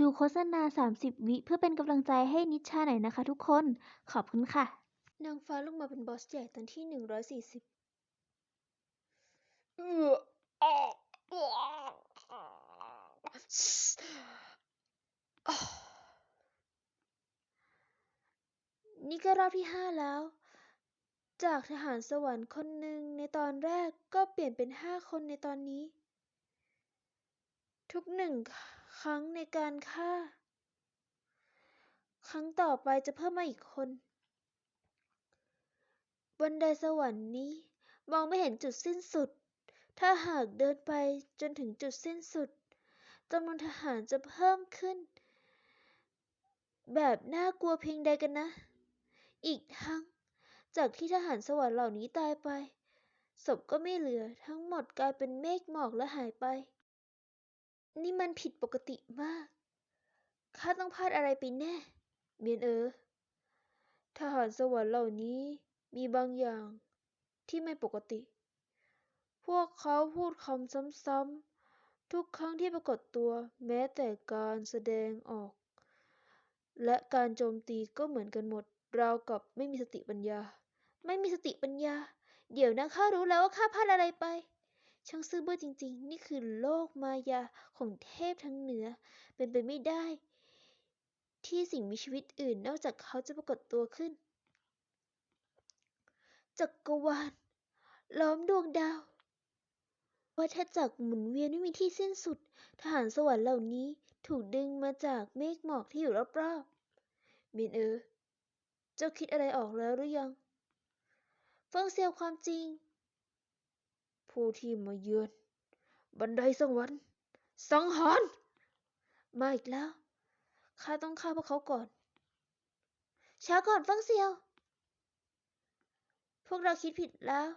ดูโฆษณา 30 วิเพื่อเป็นกำลังใจให้นิชชาหน่อยนะคะทุกคน ขอบคุณค่ะ นางฟ้าลงมาเป็นบอสใหญ่ตอนที่หนึ่งร้อยสี่สิบเออนี่ก็รอบที่ห้าแล้ว จากทหารสวรรค์คนหนึ่งในตอนแรกก็เปลี่ยนเป็นห้าคนในตอนนี้ ทุกหนึ่งค ครั้งในการฆ่า ครั้งต่อไปจะเพิ่มมาอีกคน บันไดสวรรค์นี้มองไม่เห็นจุดสิ้นสุด ถ้าหากเดินไปจนถึงจุดสิ้นสุดจำนวนทหารจะเพิ่มขึ้น แบบน่ากลัวเพียงใดกันนะ อีกทั้ง จากที่ทหารสวรรค์เหล่านี้ตายไปศพก็ไม่เหลือทั้งหมดกลายเป็นเมฆหมอกและหายไป นี่มันผิดปกติมาก ข้าต้องพลาดอะไรไปแน่ เมียนเออ ทหารสวรรค์เหล่านี้มีบางอย่างที่ไม่ปกติ พวกเขาพูดคำซ้ำๆ ทุกครั้งที่ปรากฏตัวแม้แต่การแสดงออก และการโจมตีก็เหมือนกันหมดราวกับไม่มีสติปัญญา ไม่มีสติปัญญา เดี๋ยวนะข้ารู้แล้วว่าข้าพลาดอะไรไป ช่างซื่อบื้อจริง ๆ นี่คือโลกมายาของเทพทั้งเหนือ เป็นไปไม่ได้ ที่สิ่งมีชีวิตอื่นนอกจากเขาจะปรากฏตัวขึ้น จักรวาลล้อมดวงดาววัฏจักรหมุนเวียนไม่มีที่สิ้นสุด ทหารสวรรค์เหล่านี้ถูกดึงมาจากเมฆหมอกที่อยู่รอบๆมินเออ เจ้าคิดอะไรออกแล้วหรือยัง เฟิงเซียวความจริง ผู้ที่มาเยือน บันไดสวรรค์สังหารมาอีกแล้วข้าต้องฆ่าพวกเขาก่อน ช้าก่อนเฟิงเซียว พวกเราคิดผิดแล้ว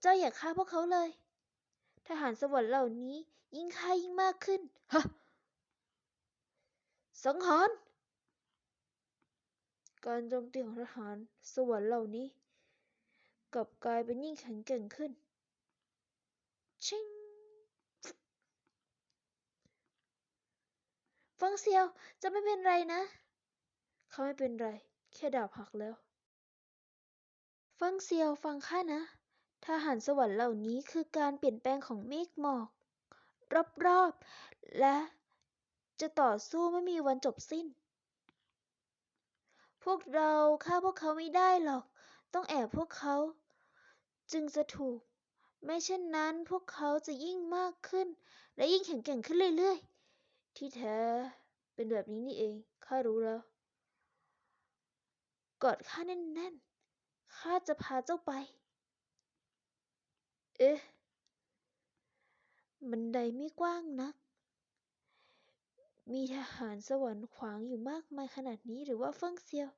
เจ้าอย่าฆ่าพวกเขาเลย ทหารสวรรค์เหล่านี้ยิ่งฆ่ายิ่งมากขึ้น ฮะ สังหาร การโจมตีของทหารสวรรค์เหล่านี้ กลับกลายเป็นยิ่งแข็งแกร่งขึ้น ชิงฟังเซียวจะไม่เป็นไรนะ เขาไม่เป็นไร แค่ดาบหักแล้วฟิงเซียวฟังข้านะทหารสวรรค์เหล่านี้คือการเปลี่ยนแปลงของเมฆหมอก รอบๆ และจะต่อสู้ไม่มีวันจบสิ้น พวกเราฆ่าพวกเขาไม่ได้หรอก ต้องแอบพวกเขา จึงจะถูก ไม่เช่นนั้นพวกเขาจะยิ่งมากขึ้น และยิ่งแข็งแกร่งขึ้นเรื่อยๆ ที่แท้เป็นแบบนี้นี่เอง ข้ารู้แล้ว กอดข้าแน่นๆ ข้าจะพาเจ้าไป เอ๊ะ บันไดไม่กว้างนัก มีทหารสวรรค์ขวางอยู่มากมายขนาดนี้หรือว่าเฟิ่งเซียว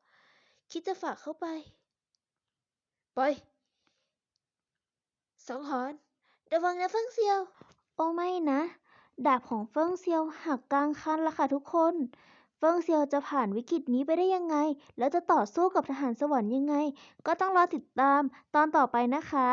คิดจะฝากเข้าไป ไปสังหารระวังนะเฟิงเซียว โอ้ไม่นะ ดาบของเฟิงเซียวหักกลางคันละค่ะทุกคน เฟิงเซียวจะผ่านวิกฤตนี้ไปได้ยังไง แล้วจะต่อสู้กับทหารสวรรค์ยังไง ก็ต้องรอติดตามตอนต่อไปนะคะ